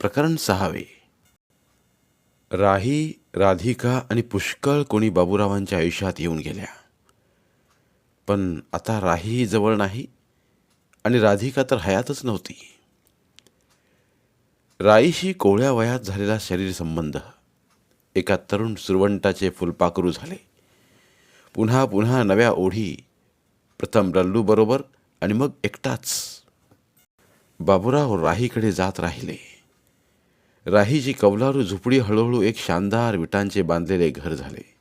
प्रकरण सहावे. राही राधिका आणि पुष्कळ कोणी बाबूरावांच्या आयुष्यात येऊन गेल्या. पण आता राही जवळ नाही आणि राधिका तर हयातच नव्हती. राईशी कोवळ्या वयात झालेला शरीर संबंध. एका तरुण सुरवंटाचे फुलपाखरू झाले. पुन्हा पुन्हा नव्या ओढी. प्रथम रल्लूबरोबर आणि मग एकटाच. बाबूराव राहीकडे जात राहिले. राहीची कौलारू झुपडी हळूहळू एक शानदार विटांचे बांधलेले घर झाले.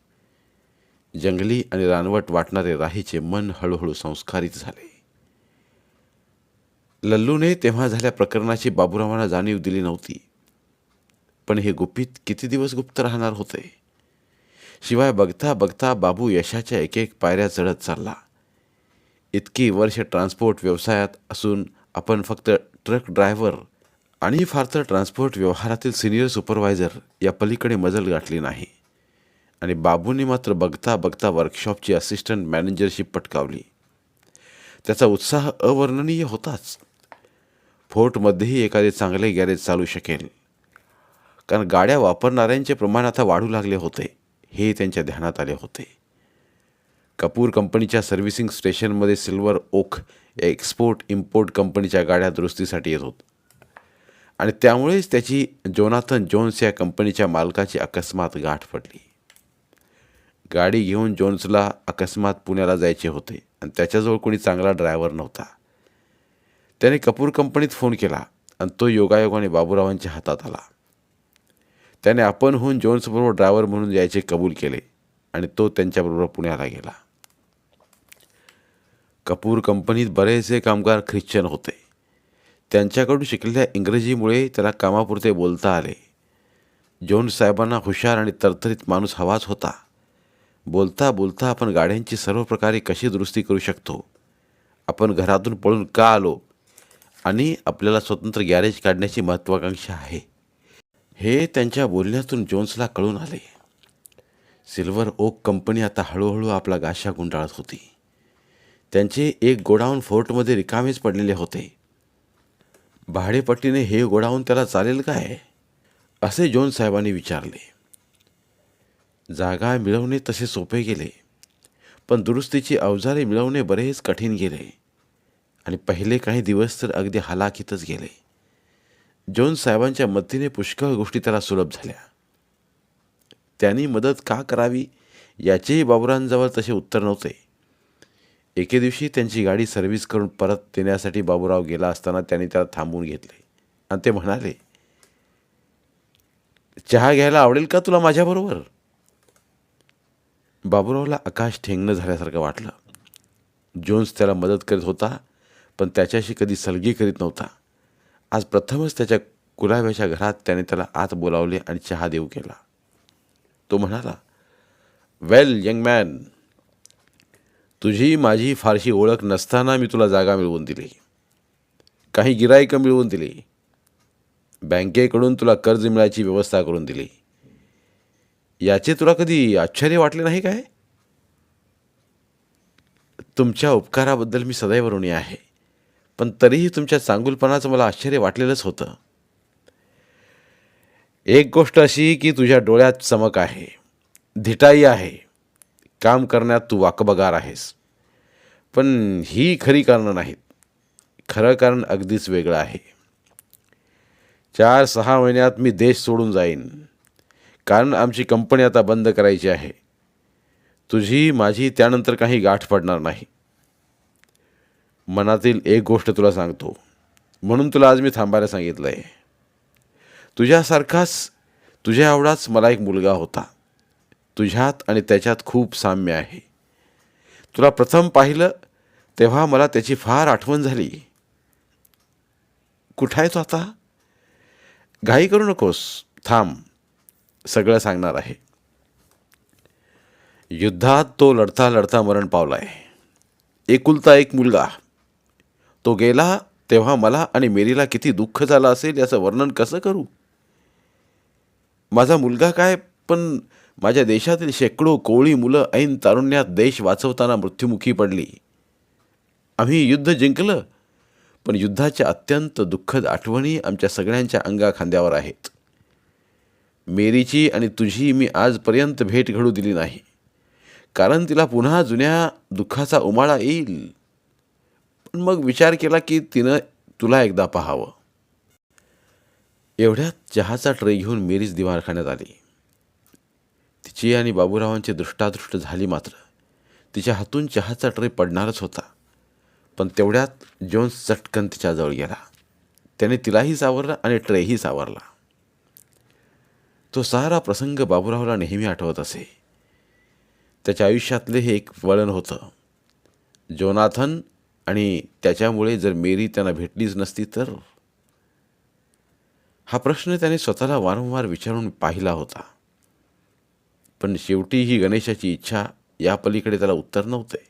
जंगली आणि रानवट वाटणारे राहीचे मन हळूहळू संस्कारित झाले. लल्लूने तेव्हा झाल्या प्रकरणाची बाबुरावांना जाणीव दिली नव्हती. पण हे गुपित किती दिवस गुप्त राहणार होते? शिवाय बघता बघता बाबू यशाच्या एक एक पायऱ्या चढत चालला. इतकी वर्ष ट्रान्सपोर्ट व्यवसायात असून आपण फक्त ट्रक ड्रायव्हर आणि फार तर ट्रान्सपोर्ट व्यवहारातील सिनियर सुपरवायझर या पलीकडे मजल गाठली नाही. आणि बाबूंनी मात्र बघता बघता वर्कशॉपची असिस्टंट मॅनेजरशिप पटकावली. त्याचा उत्साह अवर्णनीय होताच. फोर्टमध्येही एखादे चांगले गॅरेज चालू शकेल. कारण गाड्या वापरणाऱ्यांचे प्रमाण आता वाढू लागले होते. हे त्यांच्या ध्यानात आले होते. कपूर कंपनीच्या सर्व्हिसिंग स्टेशनमध्ये सिल्वर ओक एक्सपोर्ट इम्पोर्ट कंपनीच्या गाड्या दुरुस्तीसाठी येत होत. आणि त्यामुळेच त्याची जोनाथन जोन्स या कंपनीच्या मालकाची अकस्मात गाठ पडली. गाडी घेऊन जोन्सला अकस्मात पुण्याला जायचे होते आणि त्याच्याजवळ कोणी चांगला ड्रायव्हर नव्हता. त्याने कपूर कंपनीत फोन केला आणि तो योगायोगाने बाबूरावांच्या हातात आला. त्याने आपण होऊन जोन्सबरोबर ड्रायव्हर म्हणून यायचे कबूल केले आणि तो त्यांच्याबरोबर पुण्याला गेला. कपूर कंपनीत बरेचसे कामगार ख्रिश्चन होते. त्यांच्याकडून शिकलेल्या इंग्रजीमुळे त्याला कामापुरते बोलता आले. जोन्स साहेबांना हुशार आणि तरतरीत माणूस हवाच होता. बोलता बोलता आपण गाड्यांची सर्व प्रकारे कशी दुरुस्ती करू शकतो? आपण घरातून पळून का आलो? आणि आपल्याला स्वतंत्र गॅरेज काढण्याची महत्त्वाकांक्षा आहे. हे त्यांच्या बोलण्यातून जोन्सला कळून आले. सिल्वर ओक कंपनी आता हळूहळू आपला गाशा गुंडाळत होती. त्यांचे एक गोडाऊन फोर्टमध्ये रिकामेच पडलेले होते. भाडेपट्टीने हे गोडावून त्याला चालेल काय? असे जोन साहेबांनी विचारले. जागा मिळवणे तसे सोपे गेले पण दुरुस्तीची अवजारे मिळवणे बरेच कठीण गेले आणि पहिले काही दिवस तर अगदी हलाखीतच गेले. जोन साहेबांच्या मदतीने पुष्कळ गोष्टी त्याला सुलभ झाल्या. त्यांनी मदत का करावी याचेही बाबुरांजवळ तसे उत्तर नव्हते. एके दिवशी त्यांची गाडी सर्व्हिस करून परत देण्यासाठी बाबूराव गेला असताना त्यांनी त्याला थांबवून घेतले. आणि ते म्हणाले चहा घ्यायला आवडेल का तुला माझ्याबरोबर? बाबूरावला आकाश ठेंगणं झाल्यासारखं वाटलं. जोन्स त्याला मदत करीत होता पण त्याच्याशी कधी सलगी करीत नव्हता. आज प्रथमच त्याच्या कुलाव्याच्या घरात त्याने त्याला आत बोलावले आणि चहा देऊ केला. तो म्हणाला वेल यंग मॅन तुझी माझी फारशी ओळख नसताना मी तुला जागा मिळवून दिली. काही गिराईकं मिळवून दिली. बँकेकडून तुला कर्ज मिळायची व्यवस्था करून दिली. याचे तुला कधी आश्चर्य वाटले नाही काय? तुमच्या उपकाराबद्दल मी सदैव ऋणी आहे. पण तरीही तुमच्या चांगुलपणाचं मला आश्चर्य वाटलेलंच होतं. एक गोष्ट अशी की तुझ्या डोळ्यात चमक आहे. धिटाई आहे. काम करण्यात तू वाकबगार आहेस. पण ही खरी कारणं नाहीत. खरं कारण अगदीच वेगळं आहे. चार सहा महिन्यात मी देश सोडून जाईन. कारण आमची कंपनी आता बंद करायची आहे. तुझी माझी त्यानंतर काही गाठ पडणार नाही. मनातील एक गोष्ट तुला सांगतो. म्हणून तुला आज मी थांबायला सांगितलं आहे तुझ्यासारखाच तुझ्या आवडाच मला एक मुलगा होता. तुझ्यात आणि त्याच्यात खूप साम्य आहे. तुला प्रथम पाहिलं तेव्हा मला त्याची फार आठवण झाली. कुठं आहे तो आता? घाई करू नकोस. थांब. सगळं सांगणार आहे. युद्धात तो लढता लढता मरण पावला आहे एकुलता एक मुलगा. तो गेला तेव्हा मला आणि मेरीला किती दुःख झालं असेल याचं वर्णन कसं करू? माझा मुलगा काय? पण माझ्या देशातील शेकडो कोळी मुलं ऐन तारुण्यात देश वाचवताना मृत्युमुखी पडली. आम्ही युद्ध जिंकलं पण युद्धाच्या अत्यंत दुःखद आठवणी आमच्या सगळ्यांच्या अंगा खांद्यावर आहेत. मेरीची आणि तुझी मी आजपर्यंत भेट घडू दिली नाही. कारण तिला पुन्हा जुन्या दुःखाचा उमाळा येईल. पण मग विचार केला की तिनं तुला एकदा पाहावं. एवढ्यात चहाचा ट्रे घेऊन मेरीच दिवाणखान्यात आली. तिची आणि बाबूरावांची दृष्टादृष्ट झाली मात्र. तिच्या हातून चहाचा ट्रे पडणारच होता. पण तेवढ्यात जोन्स चटकन तिच्याजवळ गेला. त्याने तिलाही सावरला आणि ट्रेही सावरला. तो सारा प्रसंग बाबूरावला नेहमी आठवत असे. त्याच्या आयुष्यातले हे एक वळण होतं. जोनाथन आणि त्याच्यामुळे जर मेरी त्यांना भेटलीच नसती तर? हा प्रश्न त्याने स्वतःला वारंवार विचारून पाहिला होता. पण शेवटी ही गणेशाची इच्छा या पलीकडे त्याला उत्तर नव्हते.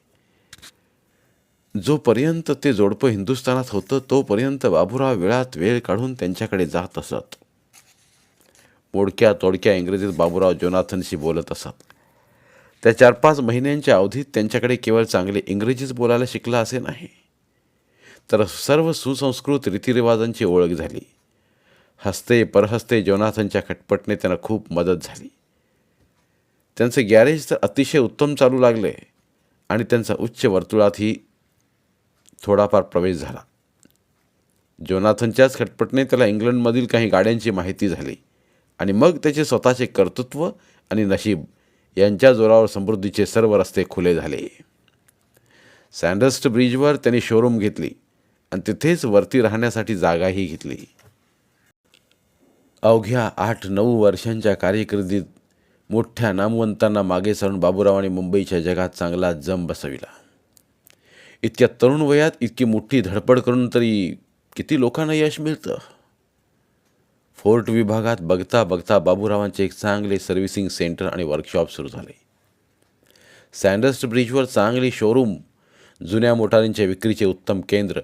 जोपर्यंत ते जोडपं हिंदुस्थानात होतं तोपर्यंत बाबूराव वेळात वेळ काढून त्यांच्याकडे जात असत. मोडक्या तोडक्या इंग्रजीत बाबूराव जोनाथनशी बोलत असत. त्या चार पाच महिन्यांच्या अवधीत त्यांच्याकडे केवळ चांगले इंग्रजीच बोलायला शिकला असे नाही. तर सर्व सुसंस्कृत रीतिरिवाजांची ओळख झाली. हस्ते परहस्ते जोनाथनच्या खटपटने त्यांना खूप मदत झाली. त्यांचे गॅरेज तर अतिशय उत्तम चालू लागले आणि त्यांचा उच्च वर्तुळातही थोडाफार प्रवेश झाला. जोनाथनच्याच खटपटने त्याला इंग्लंडमधील काही गाड्यांची माहिती झाली आणि मग त्याचे स्वतःचे कर्तृत्व आणि नशीब यांच्या जोरावर समृद्धीचे सर्व रस्ते खुले झाले. सँडस्ट ब्रिजवर त्यांनी शोरूम घेतली आणि तिथेच वरती राहण्यासाठी जागाही घेतली. अवघ्या आठ नऊ वर्षांच्या कार्यकिर्दीत मोठ्या नामवंतांना मागे सारून बाबूरावांनी मुंबईच्या जगात चांगला जम बसविला. इतक्या तरुण वयात इतकी मोठी धडपड करून तरी किती लोकांना यश मिळतं? फोर्ट विभागात बघता बघता बाबूरावांचे एक चांगले सर्व्हिसिंग सेंटर आणि वर्कशॉप सुरू झाले. सँडस्ट ब्रिजवर चांगली शोरूम जुन्या मोटारींच्या विक्रीचे उत्तम केंद्र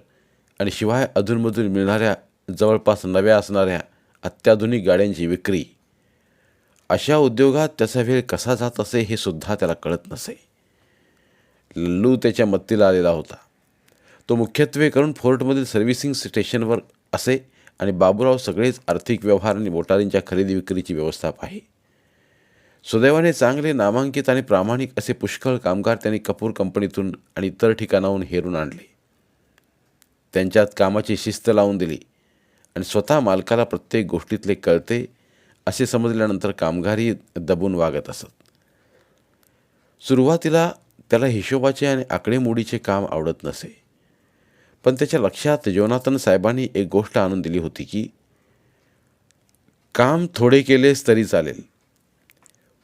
आणि शिवाय अधूनमधून मिळणाऱ्या जवळपास नव्या असणाऱ्या अत्याधुनिक गाड्यांची विक्री. अशा उद्योगात त्याचा वेळ कसा जात असे हे सुद्धा त्याला कळत नसे. लल्लू त्याच्या मत्तीला आलेला होता. तो मुख्यत्वे करून फोर्टमधील सर्व्हिसिंग स्टेशनवर असे आणि बाबूराव सगळेच आर्थिक व्यवहार आणि मोटारींच्या खरेदी विक्रीची व्यवस्था पाहे. सुदैवाने चांगले नामांकित आणि प्रामाणिक असे पुष्कळ कामगार त्यांनी कपूर कंपनीतून आणि इतर ठिकाणाहून हेरून आणले. त्यांच्यात कामाची शिस्त लावून दिली आणि स्वतः मालकाला प्रत्येक गोष्टीतले कळते असे समजल्यानंतर कामगारही दबून वागत असत. सुरुवातीला त्याला हिशोबाचे आणि आकडेमोडीचे काम आवडत नसे. पण त्याच्या लक्षात जोनाथन साहेबांनी एक गोष्ट आणून दिली होती की काम थोडे केलेस तरी चालेल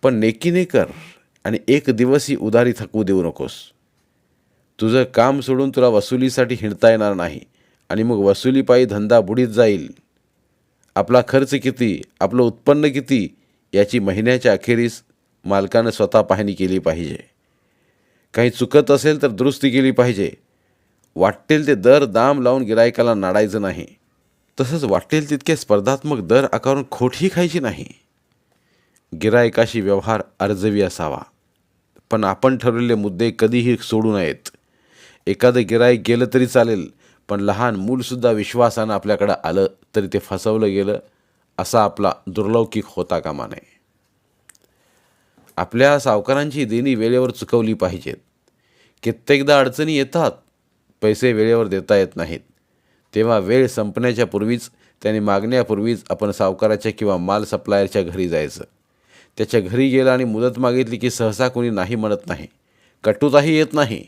पण नेकीने कर आणि एक दिवसही उधारी थकवू देऊ नकोस. तुझं काम सोडून तुला वसुलीसाठी हिंडता येणार नाही आणि मग वसुलीपायी धंदा बुडीत जाईल. आपला खर्च किती आपलं उत्पन्न किती याची महिन्याच्या अखेरीस मालकानं स्वतः पाहणी केली पाहिजे. काही चुकत असेल तर दुरुस्ती केली पाहिजे. वाटेल ते दर दाम लावून गिरायकाला नाडायचं नाही. तसंच वाटेल तितके स्पर्धात्मक दर आकारून खोटही खायची नाही. गिरायकाशी व्यवहार अर्जवी असावा. पण आपण ठरवलेले मुद्दे कधीही सोडू नयेत. एखादं गिरायक गेलं तरी चालेल. पण लहान मूलसुद्धा विश्वासानं आपल्याकडं आलं तरी ते फसवलं गेलं असा आपला दुर्लौकिक होता कामा नये. आपल्या सावकारांची देणी वेळेवर चुकवली पाहिजेत. कित्येकदा अडचणी येतात पैसे वेळेवर देता येत नाहीत. तेव्हा वेळ संपण्याच्या पूर्वीच त्याने मागण्यापूर्वीच आपण सावकाराच्या किंवा माल सप्लायरच्या घरी जायचं. त्याच्या घरी गेलं आणि मुदत मागितली की सहसा कोणी नाही म्हणत नाही. कटुताही येत नाही.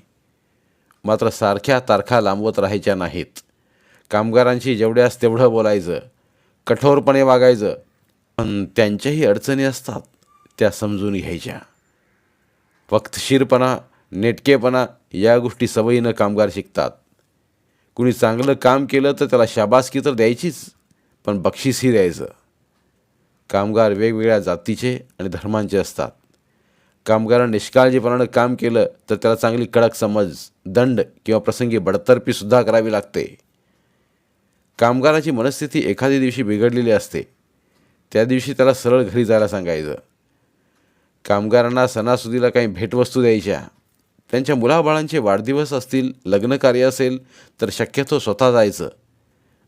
मात्र सारख्या तारखा लांबवत राहायच्या नाहीत. कामगारांशी जेवढ्यास तेवढं बोलायचं कठोरपणे वागायचं पण त्यांच्याही अडचणी असतात त्या समजून घ्यायच्या. वक्तशीरपणा नेटकेपणा या गोष्टी सवयीनं कामगार शिकतात. कुणी चांगलं काम केलं तर त्याला शाबासकी तर द्यायचीच पण बक्षीसही द्यायचं. कामगार वेगवेगळ्या जातीचे आणि धर्मांचे असतात. कामगारानं निष्काळजीपणानं काम केलं तर त्याला चांगली कडक समज दंड किंवा प्रसंगी बडतर्फीसुद्धा करावी लागते. कामगाराची मनस्थिती एखाद्या दिवशी बिघडलेली असते. त्या दिवशी त्याला सरळ घरी जायला सांगायचं. कामगारांना सणासुदीला काही भेटवस्तू द्यायच्या. त्यांच्या मुलाबाळांचे वाढदिवस असतील लग्नकार्य असेल तर शक्यतो स्वतः जायचं.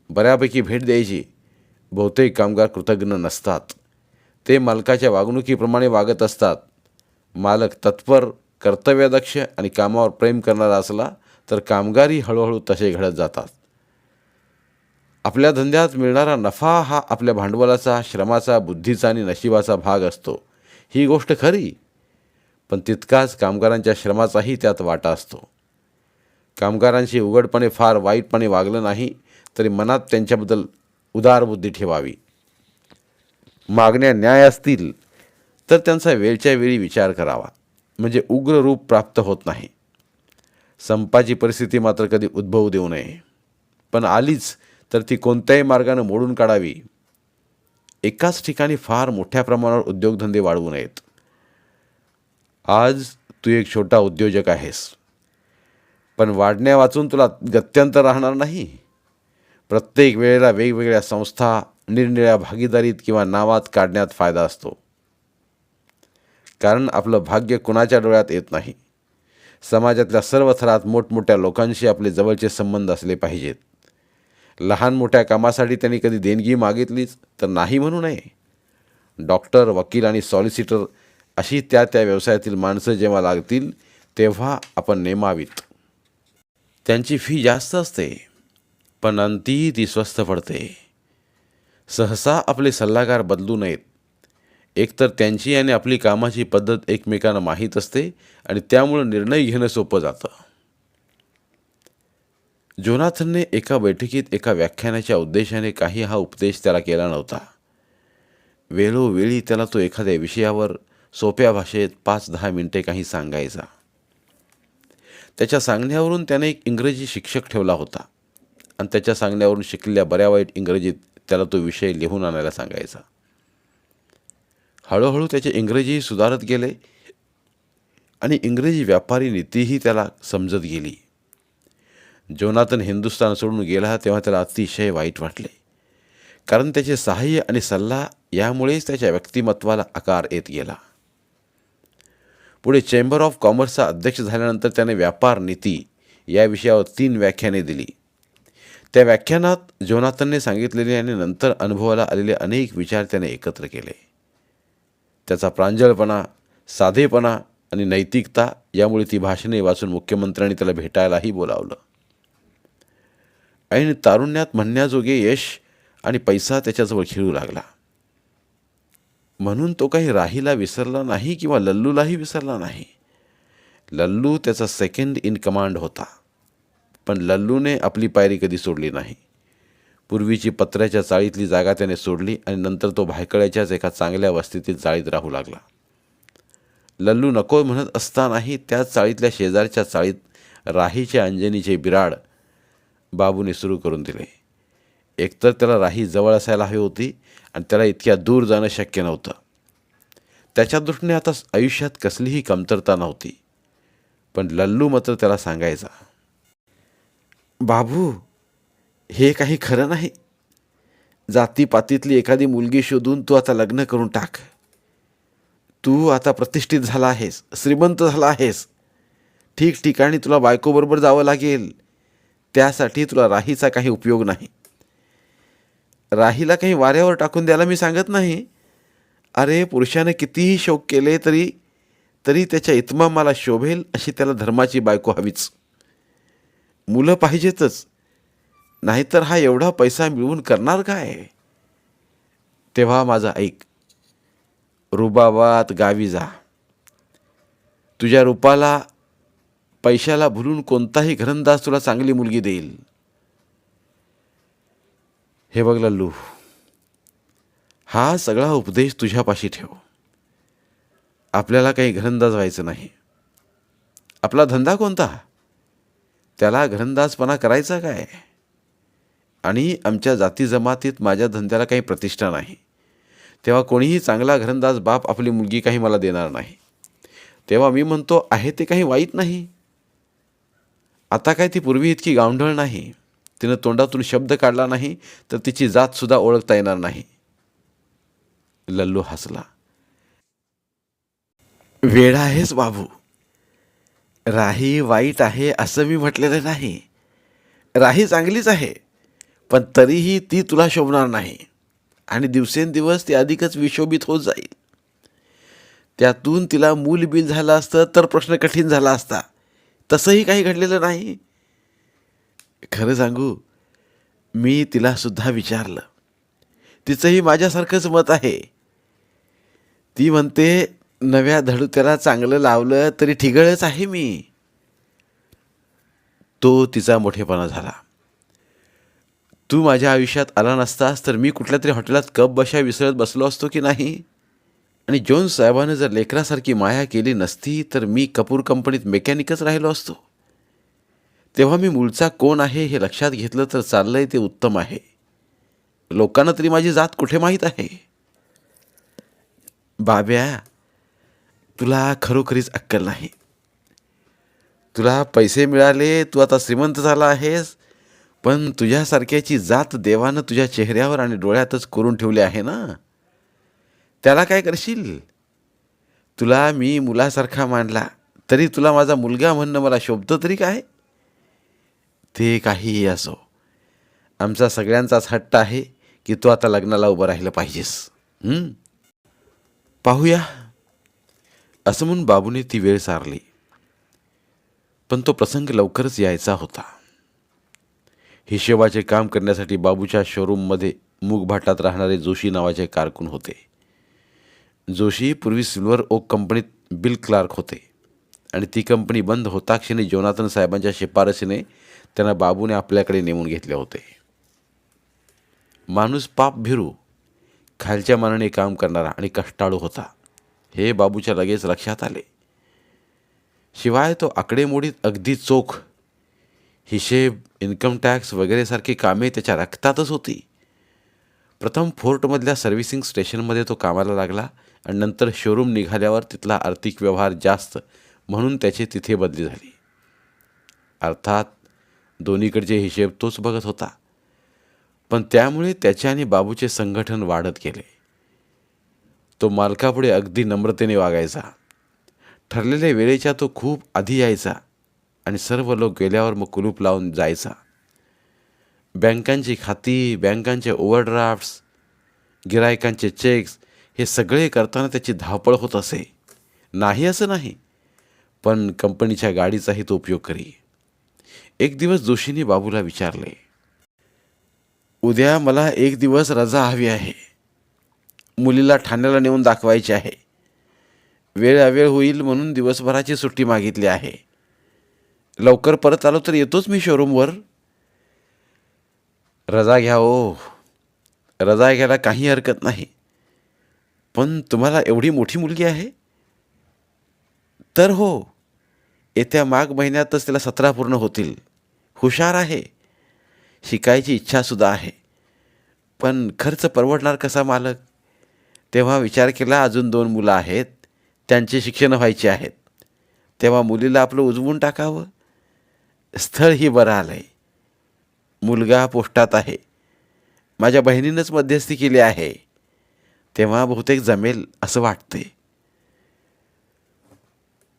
बऱ्यापैकी भेट द्यायची. बहुतेक कामगार कृतज्ञ नसतात. ते मालकाच्या वागणुकीप्रमाणे वागत असतात. मालक तत्पर कर्तव्यदक्ष आणि कामावर प्रेम करणारा असला तर कामगारही हळूहळू तसे घडत जातात. आपल्या धंद्यात मिळणारा नफा हा आपल्या भांडवलाचा श्रमाचा बुद्धीचा आणि नशिबाचा भाग असतो. ही गोष्ट खरी पण तितकाच कामगारांच्या श्रमाचाही त्यात वाटा असतो. कामगारांशी उघडपणे फार वाईटपणे वागलं नाही तरी मनात त्यांच्याबद्दल उदार बुद्धी ठेवावी. मागण्या न्याय असतील तर त्यांचा वेळच्या वेळी विचार करावा. म्हणजे उग्र रूप प्राप्त होत नाही. संपाची परिस्थिती मात्र कधी उद्भवू देऊ नये. पण आलीच तर ती कोणत्याही मार्गानं मोडून काढावी. एकाच ठिकाणी फार मोठ्या प्रमाणावर उद्योगधंदे वाढवू नयेत. आज तू एक छोटा उद्योजक आहेस. पण वाढण्या वाचून तुला गत्यंतर राहणार नाही. प्रत्येक वेळेला वेगवेगळ्या संस्था निरनिळ्या भागीदारीत किंवा नावात काढण्यात फायदा असतो. कारण आपलं भाग्य कुणाच्या डोळ्यात येत नाही? समाजातल्या सर्व थरात मोठमोठ्या लोकांशी आपले जवळचे संबंध असले पाहिजेत. लहान मोठ्या कामासाठी त्यांनी कधी देणगी मागितलीच तर नाही म्हणू नये. डॉक्टर वकील आणि सॉलिसिटर अशी त्या त्या व्यवसायातील माणसं जेव्हा लागतील तेव्हा आपण नेमावीत. त्यांची फी जास्त असते पण अंती ती स्वस्त पडते. सहसा आपले सल्लागार बदलू नयेत. एकतर त्यांची आणि आपली कामाची पद्धत एकमेकांना माहीत असते आणि त्यामुळं निर्णय घेणं सोपं जातं. जोनाथनने एका बैठकीत एका व्याख्यानाच्या उद्देशाने काही हा उपदेश त्याला केला नव्हता. वेळोवेळी त्याला तो एखाद्या विषयावर सोप्या भाषेत पाच दहा मिनटे काही सांगायचा. त्याच्या सांगण्यावरून त्याने एक इंग्रजी शिक्षक ठेवला होता आणि त्याच्या सांगण्यावरून शिकलेल्या बऱ्या वाईट इंग्रजीत त्याला तो विषय लिहून आणायला सांगायचा. हळूहळू त्याचे इंग्रजी सुधारत गेले आणि इंग्रजी व्यापारी नीतीही त्याला समजत गेली. जोनातन हिंदुस्थान सोडून गेला तेव्हा त्याला अतिशय वाईट वाटले. कारण त्याचे सहाय्य आणि सल्ला यामुळेच त्याच्या व्यक्तिमत्वाला आकार येत गेला. पुढे चेंबर ऑफ कॉमर्सचा अध्यक्ष झाल्यानंतर त्याने व्यापार नीती या विषयावर तीन व्याख्याने दिली. त्या व्याख्यानात जोनाथनने सांगितलेले आणि नंतर अनुभवाला आलेले अनेक विचार त्याने एकत्र केले. त्याचा प्रांजळपणा साधेपणा आणि नैतिकता यामुळे ती भाषणे वाचून मुख्यमंत्र्यांनी त्याला भेटायलाही बोलावलं. ऐन तारुण्यात म्हणण्याजोगे यश आणि पैसा त्याच्याजवळ खेळू लागला. म्हणून तो काही राहीला विसरला नाही किंवा लल्लूलाही विसरला नाही. लल्लू त्याचा सेकंड इन कमांड होता. पण लल्लूने आपली पायरी कधी सोडली नाही. पूर्वीची पत्र्याच्या चाळीतली जागा त्याने सोडली आणि नंतर तो भायकळ्याच्याच एका चांगल्या वस्तीतील चाळीत राहू लागला. लल्लू नको म्हणत असतानाही त्याच चाळीतल्या शेजारच्या चाळीत राहीचे अंजनीचे बिराड बाबूने सुरू करून दिले. एकतर त्याला राही जवळ असायला हवी होती आणि त्याला इतक्या दूर जाणं शक्य नव्हतं. त्याच्या दृष्टीने आता आयुष्यात कसलीही कमतरता नव्हती. पण लल्लू मात्र त्याला सांगायचा बाबू हे काही खरं नाही. जातीपातीतली एखादी मुलगी शोधून तू आता लग्न करून टाक. तू आता प्रतिष्ठित झाला आहेस श्रीमंत झाला आहेस. ठिकठिकाणी तुला बायकोबरोबर जावं लागेल. त्यासाठी तुला राहीचा काही उपयोग नाही. राहीला काही वाऱ्यावर टाकून द्यायला मी सांगत नाही. अरे पुरुषाने कितीही शोक केले तरी तरी त्याच्या इतमामाला शोभेल अशी त्याला धर्माची बायको हवीच. मुलं पाहिजेतच. नाहीतर हा एवढा पैसा मिळवून करणार काय? तेव्हा माझा ऐक. रुबाबात गावी जा. तुझ्या रूपाला पैशाला भुलून कोणताही घरंदाज तुला चांगली मुलगी देईल. हे बघ लल्लू हा सगळा उपदेश तुझ्यापाशी ठेव. आपल्याला काही घरंदाज व्हायचं नाही. आपला धंदा कोणता? त्याला घरंदाजपणा करायचा काय? आणि आमच्या जाती जमातीत माझ्या धंद्याला काही प्रतिष्ठा नाही. तेव्हा कोणीही चांगला घरंदाज बाप आपली मुलगी काही मला देणार नाही. तेव्हा मी म्हणतो आहे ते काही वाईट नाही. आता काय ती पूर्वी इतकी गावंढळ नाही. तिनं तोंडातून शब्द काढला नाही तर तिची जातसुद्धा ओळखता येणार नाही. लल्लू हसला. वेळ आहेच बाबू. राही वाईट आहे असं मी म्हटलेलं नाही. राही चांगलीच आहे. पण तरीही ती तुला शोभणार नाही. आणि दिवसेंदिवस ती अधिकच विशोभित होत जाईल. त्यातून तिला मूल बिल झालं असतं तर प्रश्न कठीण झाला असता. तसंही काही घडलेलं नाही. खरं सांगू मी तिलासुद्धा विचारलं. तिचंही माझ्यासारखंच मत आहे. ती म्हणते नव्या धडुत्याला चांगलं लावलं तरी ठिगळच आहे मी. तो तिचा मोठेपणा झाला. तू माझ्या आयुष्यात आला नसतास तर मी कुठल्या तरी हॉटेलात कप बशा विसरत बसलो असतो की नाही? आणि जोन्स साहेबानं जर लेकरासारखी माया केली नसती तर मी कपूर कंपनीत मेकॅनिकच राहिलो असतो. तेव्हा मी मूळचा कोण आहे हे लक्षात घेतलं तर चाललंय ते उत्तम आहे. लोकांना तरी माझी जात कुठे माहीत आहे? बाब्या तुला खरोखरीच अक्कल नाही. तुला पैसे मिळाले तू आता श्रीमंत झाला आहेस पण तुझ्यासारख्याची जात देवानं तुझ्या चेहऱ्यावर आणि डोळ्यातच करून ठेवली आहे ना त्याला काय करशील? तुला मी मुलासारखा मानला तरी तुला माझा मुलगा म्हणणं मला शोभतं तरी काय? ते काहीही असो आमचा सगळ्यांचाच हट्ट आहे की तू आता लग्नाला उभं राहिलं पाहिजेस. पाहूया. असं म्हणून बाबूने ती वेळ सारली. पण तो प्रसंग लवकरच यायचा होता. हिशेबाचे काम करण्यासाठी बाबूच्या शोरूममध्ये मुगभाटात राहणारे जोशी नावाचे कारकून होते. जोशी पूर्वी सिल्वर ओक कंपनीत बिल क्लार्क होते आणि ती कंपनी बंद होताक्षणी जोनातन जोनाथन साहेबांच्या शिफारसीने त्यांना बाबूने आपल्याकडे नेमून घेतले होते. माणूस पाप भिरू खालच्या मानाने काम करणारा आणि कष्टाळू होता हे बाबूच्या लगेच लक्षात आले. शिवाय तो आकडेमोडीत अगदी चोख हिशेब इन्कम टॅक्स वगैरेसारखी कामे त्याच्या रक्तातच होती. प्रथम फोर्टमधल्या सर्व्हिसिंग स्टेशनमध्ये तो कामाला लागला आणि नंतर शोरूम निघाल्यावर तिथला आर्थिक व्यवहार जास्त म्हणून त्याची तिथे बदली झाली. अर्थात दोन्हीकडचे हिशेब तोच बघत होता. पण त्यामुळे त्याचे आणि बाबूचे संघटन वाढत गेले. तो मालकापुढे अगदी नम्रतेने वागायचा. ठरलेल्या वेळेच्या तो खूप आधी यायचा. आणि सर्व लोक गेल्यावर मग कुलूप लावून जायचा. बँकांची खाती बँकांचे ओव्हरड्राफ्ट्स गिरायकांचे चेक्स हे सगळे करताना त्याची धावपळ होत असे. नाही असं नाही पण कंपनीच्या गाडीचाही तो उपयोग करी. एक दिवस जोशीने बाबूला विचारले उद्या मला एक दिवस रजा हवी आहे. मुलीला ठाण्याला नेऊन दाखवायची आहे. वेळ अवेळ होईल म्हणून दिवसभराची सुट्टी मागितली आहे. लवकर परत आलो तर येतोच मी शोरूमवर रजा घ्या ओ रजा घ्यायला काही हरकत नाही. पण तुम्हाला एवढी मोठी मुलगी आहे? तर हो. येत्या माघ महिन्यातच तिला सतरा पूर्ण होतील. हुशार आहे. शिकायची इच्छासुद्धा आहे. पण खर्च परवडणार कसा मालक? तेव्हा विचार केला अजून दोन मुलं आहेत. त्यांची शिक्षणं व्हायची आहेत. तेव्हा मुलीला आपलं उजवून टाकावं. स्थळही बरं आलं आहे मुलगा पोस्टात आहे. माझ्या बहिणीनंच मध्यस्थी केली आहे. तेव्हा बहुतेक जमेल असं वाटते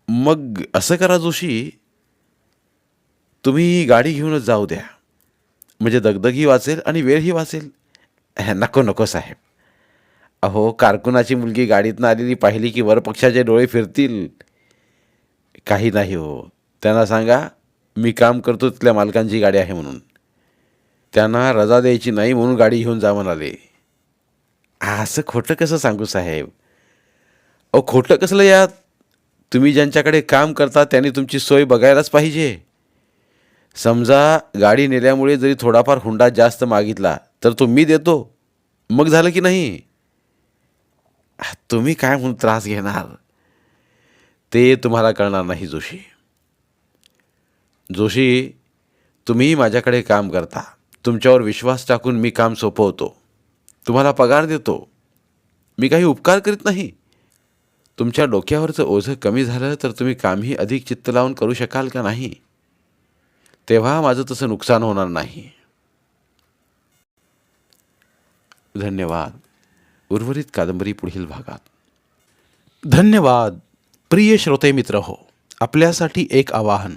मग असं करा जोशी तुम्ही गाडी घेऊनच जाऊ द्या. म्हणजे दगदगही वाचेल आणि वेळही वाचेल. नको नको साहेब. अहो कारकुनाची मुलगी गाडीतनं आलेली पाहिली की वरपक्षाचे डोळे फिरतील. काही नाही हो. त्यांना सांगा मी काम करतो तिथल्या मालकांची गाडी आहे म्हणून. त्यांना रजा द्यायची नाही म्हणून गाडी घेऊन जा म्हणाले असं खोटं कसं सांगू साहेब? अहो खोटं कसलं यात? तुम्ही ज्यांच्याकडे काम करता त्यांनी तुमची सोय बघायलाच पाहिजे. समजा गाडी नेल्यामुळे जरी थोडाफार हुंडा जास्त मागितला तर तो मी देतो. मग झालं की नाही? तुम्ही काय म्हणून त्रास घेणार? ते तुम्हाला कळणार नाही जोशी. जोशी तुम्ही माझ्याकडे काम करता. तुमच्यावर विश्वास टाकून मी काम सोपवतो. तुम्हाला पगार देतो. मी काही उपकार करीत नाही. तुमच्या डोक्यावरचं ओझं कमी झालं तर तुम्ही कामही अधिक चित्त लावून करू शकाल का नाही? तेव्हा माझं तसं नुकसान होणार नाही. धन्यवाद. उर्वरित कादंबरी पुढील भागात. धन्यवाद. प्रिय श्रोते मित्र हो आपल्यासाठी एक आवाहन.